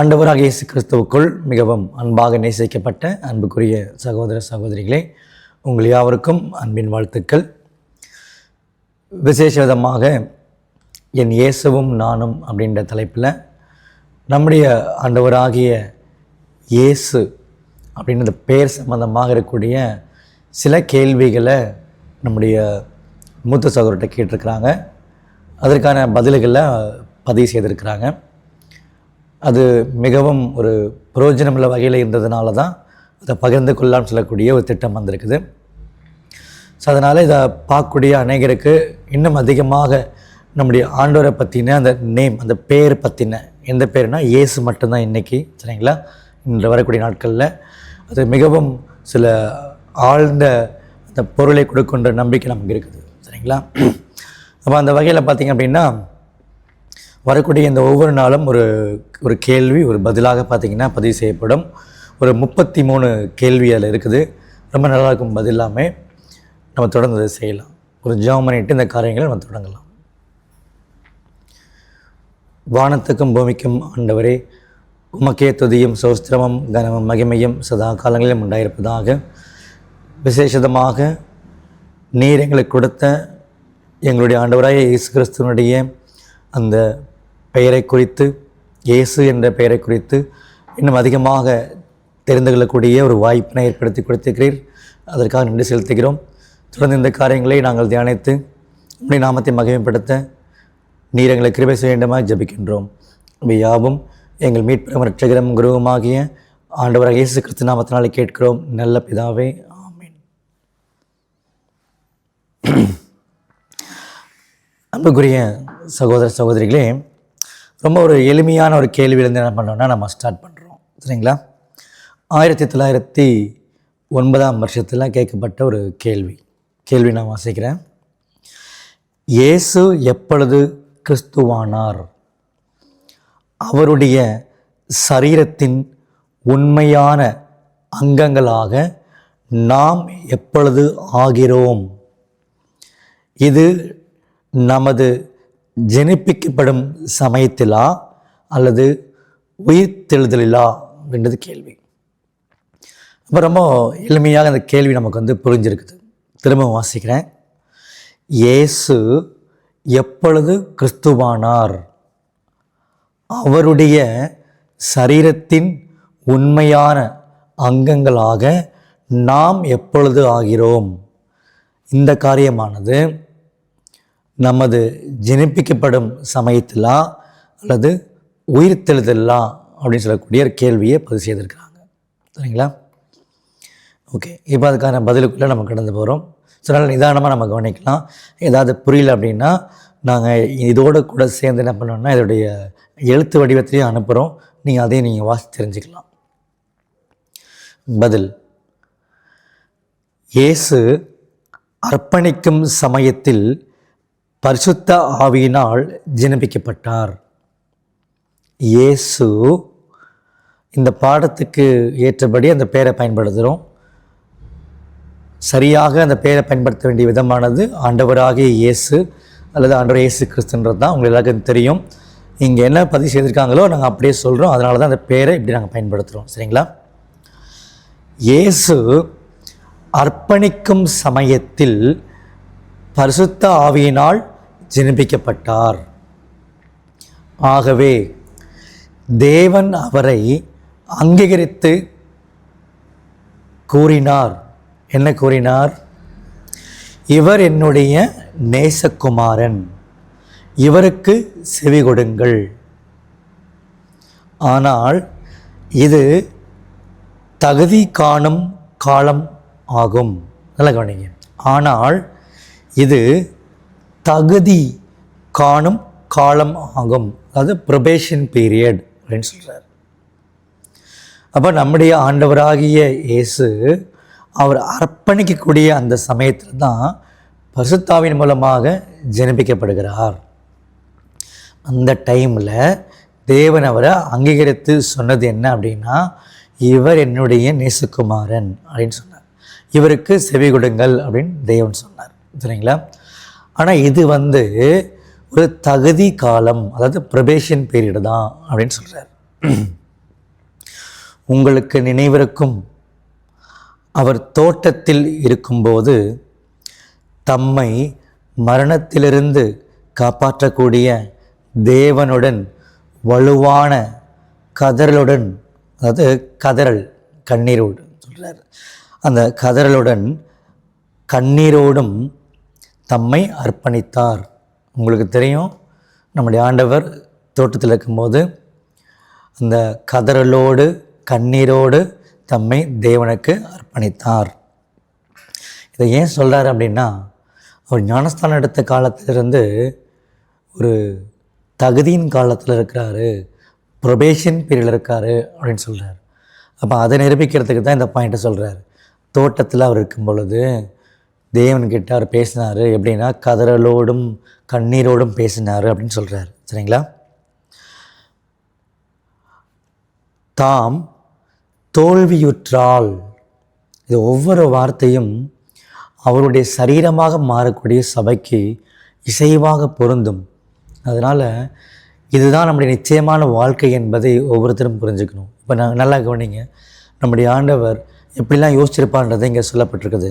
ஆண்டவராக இயேசு கிறிஸ்துவுக்குள் மிகவும் அன்பாக நேசிக்கப்பட்ட அன்புக்குரிய சகோதர சகோதரிகளே உங்கள் யாவருக்கும் அன்பின் வாழ்த்துக்கள். விசேஷ விதமாக என் இயேசுவும் நானும் அப்படின்ற தலைப்பில் நம்முடைய ஆண்டவராகிய இயேசு அப்படின்ற பெயர் சம்பந்தமாக இருக்கக்கூடிய சில கேள்விகளை நம்முடைய மூத்த சகோதரர்கிட்ட கேட்டிருக்கிறாங்க. அதற்கான பதில்களை பதிவு செய்திருக்கிறாங்க. அது மிகவும் ஒரு பிரயோஜனமுள்ள வகையில் இருந்ததுனால தான் அதை பகிர்ந்து கொள்ளலாம்னு சொல்லக்கூடிய ஒரு திட்டம் வந்திருக்குது. ஸோ அதனால் இதை பார்க்கக்கூடிய அநேகருக்கு இன்னும் அதிகமாக நம்முடைய ஆண்டோரை பற்றின அந்த நேம் அந்த பேர் பற்றின எந்த பேர்னா இயேசு மட்டும்தான் இன்றைக்கி சரிங்களா? இன்று வரக்கூடிய நாட்களில் அது மிகவும் சில ஆழ்ந்த அந்த பொருளை கொடுக்கின்ற நம்பிக்கை நமக்கு இருக்குது சரிங்களா? அப்போ அந்த வகையில் பார்த்திங்க அப்படின்னா வரக்கூடிய இந்த ஒவ்வொரு நாளும் ஒரு ஒரு கேள்வி ஒரு பதிலாக பார்த்திங்கன்னா பதிவு செய்யப்படும். ஒரு முப்பத்தி மூணு கேள்வி அதில் இருக்குது. ரொம்ப நல்லா இருக்கும் நம்ம தொடர்ந்து அதை செய்யலாம். ஒரு ஜாம் பண்ணிட்டு இந்த காரியங்களை நம்ம தொடங்கலாம். வானத்துக்கும் பூமிக்கும் ஆண்டவரே உமக்கே துதியும் சௌஸ்திரமும் கனமும் மகிமையும் சதா காலங்களிலும் உண்டாயிருப்பதாக. விசேஷமாக நீர் எங்களுக்கு கொடுத்த எங்களுடைய ஆண்டவராய இயேசு கிறிஸ்துவனுடைய அந்த பெயரை குறித்து இயேசு என்ற பெயரை குறித்து இன்னும் அதிகமாக தெரிந்து கொள்ளக்கூடிய ஒரு வாய்ப்பினை ஏற்படுத்தி கொடுத்திருக்கிறீர். அதற்காக நன்றி செலுத்துகிறோம். தொடர்ந்து இந்த காரியங்களை நாங்கள் தியானித்து உடைய நாமத்தை மகிமைப்படுத்த நீர் எங்களை கிருபை செய்ய வேண்டுமாய் ஜபிக்கின்றோம். இவை யாவும் எங்கள் மீட்புறம் ரட்சகரம் குருவுமாகிய ஆண்டவராக இயேசு கிறிஸ்து நாமத்தினாலே கேட்கிறோம். நல்ல பிதாவே ஆமீன். அன்புக்குரிய சகோதர சகோதரிகளே ரொம்ப ஒரு எளிமையான ஒரு கேள்வியிலேருந்து என்ன பண்ணோம்னா நம்ம ஸ்டார்ட் பண்ணுறோம் சரிங்களா? ஆயிரத்தி தொள்ளாயிரத்தி ஒன்பதாம் வருஷத்தில் கேட்கப்பட்ட ஒரு கேள்வி. கேள்வி நான் வாசிக்கிறேன். இயேசு எப்பொழுது கிறிஸ்துவானார்? அவருடைய சரீரத்தின் உண்மையான அங்கங்களாக நாம் எப்பொழுது ஆகிறோம்? இது நமது ஜெனிப்பிக்கப்படும் சமயத்திலா அல்லது உயிர்த்தெழுதலிலா அப்படின்றது கேள்வி. அப்போ ரொம்ப எளிமையாக அந்த கேள்வி நமக்கு வந்து புரிஞ்சிருக்குது. திரும்ப வாசிக்கிறேன். இயேசு எப்பொழுது கிறிஸ்துவானார்? அவருடைய சரீரத்தின் உண்மையான அங்கங்களாக நாம் எப்பொழுது ஆகிறோம்? இந்த காரியமானது நமது ஜெனிப்பிக்கப்படும் சமயத்திலா அல்லது உயிர்த்தெழுதலா அப்படின்னு சொல்லக்கூடிய கேள்வியை பதிவு செய்திருக்கிறாங்க. சரிங்களா? ஓகே. இப்போ அதுக்கான பதிலுக்குள்ளே நம்ம கடந்து போகிறோம் ஸோ அதனால் நிதானமாக நம்ம கவனிக்கலாம். ஏதாவது புரியல அப்படின்னா நாங்கள் இதோடு கூட சேர்ந்து என்ன பண்ணோம்னா இதோடைய எழுத்து வடிவத்திலையும் அனுப்புகிறோம் நீங்கள் அதையும் நீங்கள் வாசி தெரிஞ்சுக்கலாம். பதில். இயேசு அர்ப்பணிக்கும் சமயத்தில் பரிசுத்த ஆவியினால் ஜெனிப்பிக்கப்பட்டார் இயேசு இந்த பாடத்துக்கு ஏற்றபடி அந்த பெயரை பயன்படுத்துகிறோம். சரியாக அந்த பெயரை பயன்படுத்த வேண்டிய விதமானது ஆண்டவராகிய இயேசு அல்லது ஆண்டவர் இயேசு கிறிஸ்துன்றது தான். உங்களுக்கு எல்லாருக்கும் தெரியும். இங்கே என்ன பதிவு செய்திருக்காங்களோ நாங்கள் அப்படியே சொல்கிறோம் அதனால தான் அந்த பெயரை இப்படி நாங்கள் பயன்படுத்துகிறோம் சரிங்களா? இயேசு அர்ப்பணிக்கும் சமயத்தில் பரிசுத்த ஆவியினால் ஜெனிப்பிக்கப்பட்டார் ஆகவே தேவன் அவரை அங்கீகரித்து கூறினார். என்ன கூறினார்? இவர் என்னுடைய நேசகுமாரன். இவருக்கு செவி கொடுங்கள். ஆனால் இது தகுதி காணும் காலம் ஆகும். நல்லா கவனிங்க. ஆனால் இது தகுதி காணும் காலம் ஆகும். அதாவது ப்ரொபேஷன் பீரியட் அப்படின்னு சொல்கிறார் அப்போ நம்முடைய ஆண்டவராகிய இயேசு அவர் அர்ப்பணிக்கக்கூடிய அந்த சமயத்தில் தான் பசுத்தாவின் மூலமாக ஜெனிப்பிக்கப்படுகிறார். அந்த டைமில் தேவன் அவரை அங்கீகரித்து சொன்னது என்ன அப்படின்னா இவர் என்னுடைய நேசுக்குமாரன் அப்படின்னு சொன்னார். இவருக்கு செவி கொடுங்கள் அப்படின்னு தேவன் சொன்னார். சரிங்களா ஆனால் இது வந்து ஒரு தகுதி காலம் அதாவது ப்ரொபேஷன் பீரியடு தான் அப்படின்னு சொல்கிறார் உங்களுக்கு நினைவிருக்கும் அவர் தோட்டத்தில் இருக்கும்போது தம்மை மரணத்திலிருந்து காப்பாற்றக்கூடிய தேவனுடன் வலுவான கதறலுடன் அதாவது கதறல் கண்ணீரோடு சொல்கிறார் அந்த கதறலுடன் கண்ணீரோடும் தம்மை அர்ப்பணித்தார். உங்களுக்கு தெரியும் நம்முடைய ஆண்டவர் தோட்டத்தில் இருக்கும்போது அந்த கதறலோடு கண்ணீரோடு தம்மை தேவனுக்கு அர்ப்பணித்தார். இதை ஏன் சொல்கிறார் அப்படின்னா அவர் ஞானஸ்தானம் எடுத்த காலத்திலிருந்து ஒரு தகுதியின் காலத்தில் இருக்கிறாரு ப்ரொபேஷன் பீரியடில் இருக்காரு அப்படின்னு சொல்கிறார் அப்போ அதை நிரூபிக்கிறதுக்கு தான் இந்த பாயிண்ட்டை சொல்கிறார் தோட்டத்தில் அவர் இருக்கும் பொழுது தேவன்கிட்ட அவர் பேசினார். எப்படின்னா கதறலோடும் கண்ணீரோடும் பேசினார் அப்படின்னு சொல்கிறார் சரிங்களா? தாம் தோல்வியுற்றால் இது ஒவ்வொரு வார்த்தையும் அவருடைய சரீரமாக மாறக்கூடிய சபைக்கு இசைவாக பொருந்தும். அதனால் இதுதான் நம்முடைய நிச்சயமான வாழ்க்கை என்பதை ஒவ்வொருத்தரும் புரிஞ்சுக்கணும். இப்போ நான் நல்லா கவனிங்க. நம்முடைய ஆண்டவர் எப்படிலாம் யோசிச்சிருப்பான்றதை இங்கே சொல்லப்பட்டிருக்குது.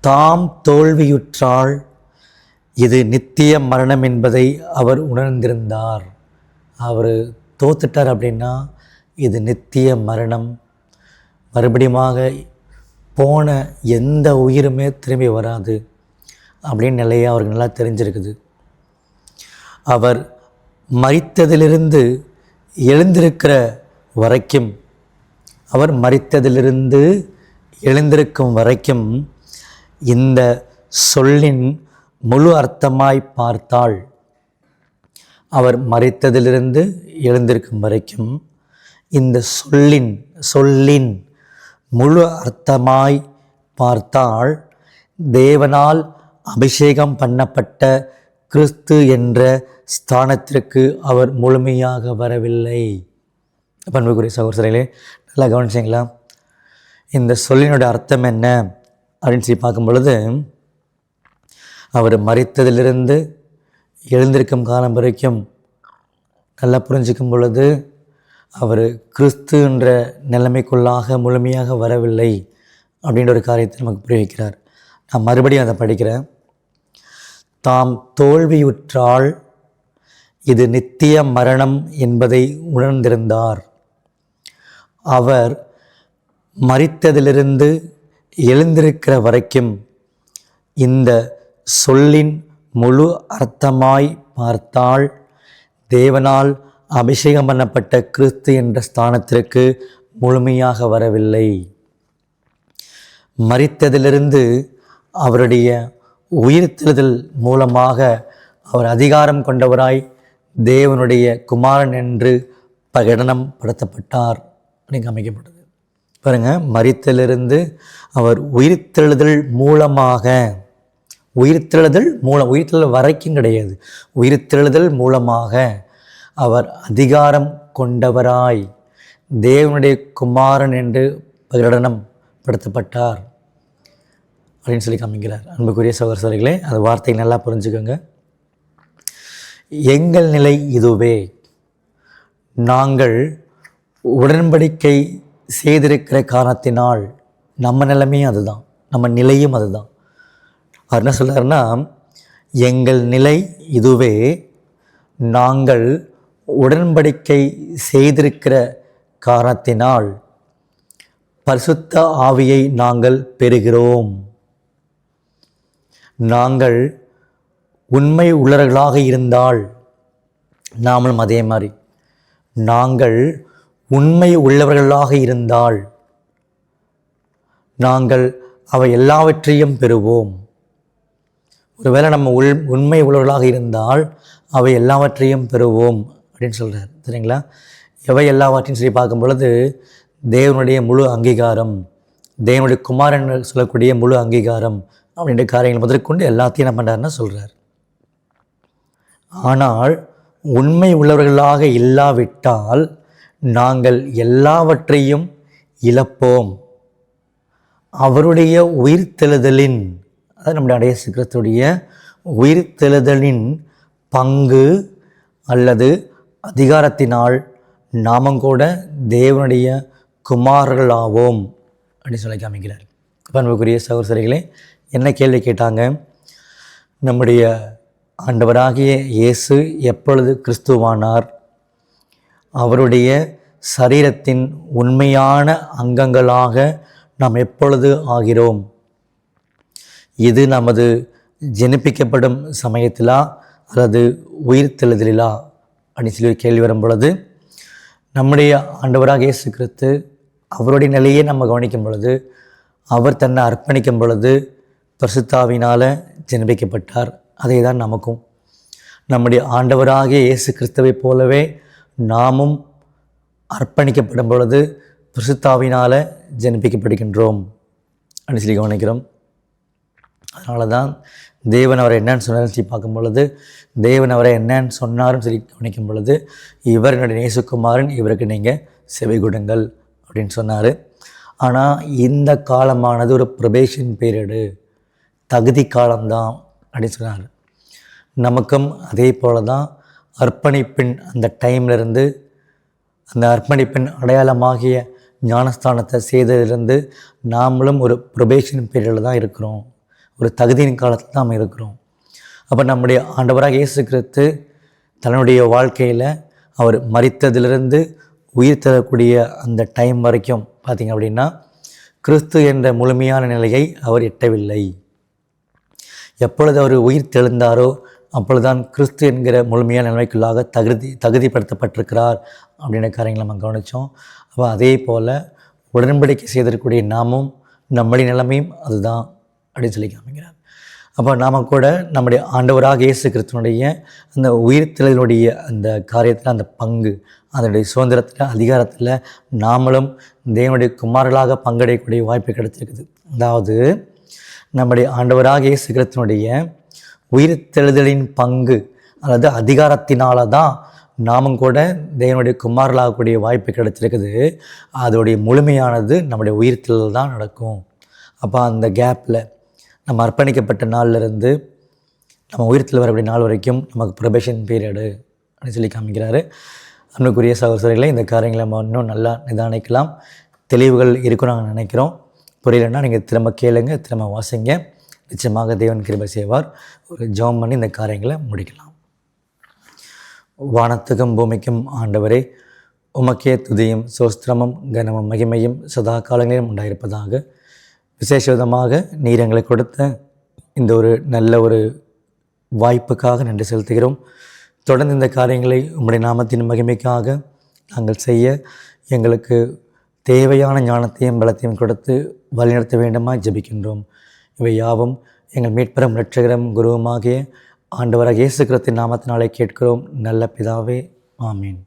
தாம் தோல்வியுற்றால் இது நித்திய மரணம் என்பதை அவர் உணர்ந்திருந்தார். அவர் தோத்துட்டார் அப்படின்னா இது நித்திய மரணம். மறுபடியுமாக போன எந்த உயிருமே திரும்பி வராது அப்படின்னு நிலையை அவருக்கு நல்லா தெரிஞ்சிருக்குது. அவர் மறித்ததிலிருந்து எழுந்திருக்கிற வரைக்கும் அவர் மறித்ததிலிருந்து எழுந்திருக்கும் வரைக்கும் இந்த சொல்லின் முழு அர்த்தமாய் பார்த்தால் அவர் மறைத்ததிலிருந்து எழுந்திருக்கும் வரைக்கும் இந்த சொல்லின் சொல்லின் முழு அர்த்தமாய் பார்த்தால் தேவனால் அபிஷேகம் பண்ணப்பட்ட கிறிஸ்து என்ற ஸ்தானத்திற்கு அவர் முழுமையாக வரவில்லை. பண்புக்குரிய சகோதரர்களே நல்லா கவனிச்சிங்களா? இந்த சொல்லினோட அர்த்தம் என்ன? அப்படின்னு சொல்லி பார்க்கும் பொழுது அவர் மறித்ததிலிருந்து எழுந்திருக்கும் காலம் வரைக்கும் நல்லா புரிஞ்சிக்கும் பொழுது அவர் கிறிஸ்து என்ற நிலைமைக்குள்ளாக முழுமையாக வரவில்லை அப்படின்ற ஒரு காரியத்தை நமக்கு புரிய வைக்கிறார். நான் மறுபடியும் அதை படிக்கிறேன். தாம் தோல்வியுற்றால் இது நித்திய மரணம் என்பதை உணர்ந்திருந்தார். அவர் மறித்ததிலிருந்து எழுந்திருக்கிற வரைக்கும் இந்த சொல்லின் முழு அர்த்தமாய் பார்த்தால் தேவனால் அபிஷேகம் பண்ணப்பட்ட கிறிஸ்து என்ற ஸ்தானத்திற்கு முழுமையாக வரவில்லை. மறித்ததிலிருந்து அவருடைய உயிர்த்தெழுதல் மூலமாக அவர் அதிகாரம் கொண்டவராய் தேவனுடைய குமாரன் என்று பிரகடனம் படுத்தப்பட்டார். அப்படின்னு அமைக்கப்பட்டது பாருங்கள் மறித்தலிருந்து அவர் உயிர்த்தெழுதல் மூலமாக உயிர்த்தெழுதல் மூலம் உயிர்த்தெழுதல் வரைக்கும் கிடையாது. உயிர்த்தெழுதல் மூலமாக அவர் அதிகாரம் கொண்டவராய் தேவனுடைய குமாரன் என்று பிரகடனம் படுத்தப்பட்டார் அப்படின்னு சொல்லி காமிக்கிறார். அன்புக்குரிய சகோதரர்களே அந்த வார்த்தை நல்லா புரிஞ்சுக்கோங்க. எங்கள் நிலை இதுவே. நாங்கள் உடன்படிக்கை செய்திருக்கிற காரணத்தினால் நம்ம நிலைமையும் அதுதான். நம்ம நிலையும் அதுதான். அவர் என்ன சொல்கிறாருன்னா எங்கள் நிலை இதுவே நாங்கள் உடன்படிக்கை செய்திருக்கிற காரணத்தினால் பரிசுத்த ஆவியை நாங்கள் பெறுகிறோம். நாங்கள் உண்மை உள்ளவர்களாக இருந்தால் நாமளும் அதே மாதிரி நாங்கள் உண்மை உள்ளவர்களாக இருந்தால் நாங்கள் அவை எல்லாவற்றையும் பெறுவோம். ஒருவேளை நம்ம உள் உண்மை உள்ளவர்களாக இருந்தால் அவை எல்லாவற்றையும் பெறுவோம் அப்படின்னு சொல்கிறார் சரிங்களா? எவை எல்லாவற்றையும் சொல்லி பார்க்கும் பொழுது தேவனுடைய முழு அங்கீகாரம் தேவனுடைய குமாரன் சொல்லக்கூடிய முழு அங்கீகாரம் அப்படின்ற காரியங்கள் முதற்கொண்டு எல்லாத்தையும் என்ன பண்ணுறாருன்னு சொல்கிறார் ஆனால் உண்மை உள்ளவர்களாக இல்லாவிட்டால் நாங்கள் எல்லாவற்றையும் இழப்போம். அவருடைய உயிர்த்தெழுதலின் அதாவது நம்முடைய அடைய சிக்கரத்துடைய உயிர்த்தெழுதலின் பங்கு அல்லது அதிகாரத்தினால் நாமும் கூட தேவனுடைய குமாரர்களாவோம் அப்படின்னு சொல்லி காமிக்கிறார். பண்புக்குரிய சகோதரிகளே என்ன கேள்வி கேட்டாங்க? நம்முடைய ஆண்டவராகிய இயேசு எப்பொழுது கிறிஸ்துவானார்? அவருடைய சரீரத்தின் உண்மையான அங்கங்களாக நாம் எப்பொழுது ஆகிறோம்? இது நமது ஜெனிப்பிக்கப்படும் சமயத்திலா அல்லது உயிர்த்தெழுதலிலா அப்படின்னு சொல்லி ஒரு கேள்வி வரும் பொழுது நம்முடைய ஆண்டவராக இயேசு கிறிஸ்து அவருடைய நிலையை நம்ம கவனிக்கும் பொழுது அவர் தன்னை அர்ப்பணிக்கும் பொழுது பரிசுத்தாவினால் ஜெனிப்பிக்கப்பட்டார். அதே தான் நமக்கும். நம்முடைய ஆண்டவராகிய இயேசு கிறிஸ்துவைப் போலவே நாமும் அர்ப்பணிக்கப்படும் பொழுது பிரசுத்தாவினால் ஜெனிப்பிக்கப்படுகின்றோம். அப்படின்னு சொல்லி கவனிக்கிறோம். அதனால தான் தேவன் அவரை என்னன்னு சொன்னார்னு சொல்லி பார்க்கும் பொழுது தேவன் அவரை என்னன்னு சொன்னார்னு சொல்லி கவனிக்கும் பொழுது இவர் என்னுடைய நேசுக்குமாரன் இவருக்கு நீங்கள் செவி கொடுங்கள் அப்படின்னு சொன்னார். ஆனால் இந்த காலமானது ஒரு ப்ரொபேஷன் பீரியடு தகுதி காலம்தான் அப்படின்னு சொன்னார். நமக்கும் அதே போல தான் அர்ப்பணிப்பின் அந்த டைம்லேருந்து அந்த அர்ப்பணிப்பின் அடையாளமாகிய ஞானஸ்தானத்தை செய்ததிலிருந்து நாமளும் ஒரு ப்ரொபேஷன் பீரியடில் தான் இருக்கிறோம். ஒரு தகுதியின் காலத்தில் தான் நாம் இருக்கிறோம். அப்போ நம்முடைய ஆண்டவராக இயேசு கிறிஸ்து தன்னுடைய வாழ்க்கையில் அவர் மறித்ததிலிருந்து உயிர் தரக்கூடிய அந்த டைம் வரைக்கும் பார்த்திங்க அப்படின்னா கிறிஸ்து என்ற முழுமையான நிலையை அவர் எட்டவில்லை. எப்பொழுது அவர் உயிர் தெழுந்தாரோ அப்பொழுதுதான் கிறிஸ்து என்கிற முழுமையான நிலைமைக்குள்ளாக தகுதி தகுதிப்படுத்தப்பட்டிருக்கிறார். அப்படின்ற காரியங்களை நம்ம கவனித்தோம் அப்போ அதே போல் உடன்படிக்கை செய்திருக்கக்கூடிய நாமும் நம்முடைய நிலைமையும் அதுதான் அப்படின்னு சொல்லி காமிக்கிறார். அப்போ நாம் கூட நம்முடைய ஆண்டவராக இயேசு கிறிஸ்துவனுடைய அந்த உயிர்த்தலினுடைய அந்த காரியத்தில் அந்த பங்கு அதனுடைய சுதந்திரத்தில் அதிகாரத்தில் நாமளும் தேவனுடைய குமாரர்களாக பங்கடையக்கூடிய வாய்ப்பு கிடைச்சிருக்குது. அதாவது நம்முடைய ஆண்டவராக இயேசு கிறிஸ்துவனுடைய உயிர்த்தெழுதலின் பங்கு அல்லது அதிகாரத்தினால தான் நாமும் கூட தேவனுடைய குமாரலாகக்கூடிய வாய்ப்பு கிடைச்சிருக்குது. அதோடைய முழுமையானது நம்முடைய உயிர்த்தெழுதல் தான் நடக்கும். அப்போ அந்த கேப்பில் நம்ம அர்ப்பணிக்கப்பட்ட நாள்லேருந்து நம்ம உயிர்த்தில் வரக்கூடிய நாள் வரைக்கும் நமக்கு ப்ரொபேஷன் பீரியடு அப்படின்னு சொல்லி காமிக்கிறாரு. அன்புக்குரிய சகோதரிகளை இந்த காரியங்களை நம்ம இன்னும் நல்லா நிதானிக்கலாம். தெளிவுகள் இருக்கும் நாங்கள் நினைக்கிறோம். புரியலன்னா நீங்கள் திரும்ப கேளுங்க திரும்ப வாசிங்க. நிச்சயமாக தேவன் கிருபை செய்வார். ஒரு ஜெபம் பண்ணி இந்த காரியங்களை முடிக்கலாம். வானத்துக்கும் பூமிக்கும் ஆண்டவரே உமக்கே துதியும் சோஸ்திரமும் கனமும் மகிமையும் சதா காலங்களிலும் உண்டாயிருப்பதாக விசேஷ விதமாக நீர் எங்களுக்கு கொடுத்த இந்த ஒரு நல்ல ஒரு வாய்ப்புக்காக நன்றி செலுத்துகிறோம். தொடர்ந்து இந்த காரியங்களை உம்முடைய நாமத்தின் மகிமைக்காக நாங்கள் செய்ய எங்களுக்கு தேவையான ஞானத்தையும் பலத்தையும் கொடுத்து வழிநடத்த வேண்டுமா ஜெபிக்கின்றோம். இவை யாவும் எங்கள் மீட்பெறும் இரட்சகரும் குருவுமாகிய ஆண்டவராக இயேசு கிறிஸ்துவின் நாமத்தினாலே கேட்கிறோம். நல்ல பிதாவே ஆமீன்.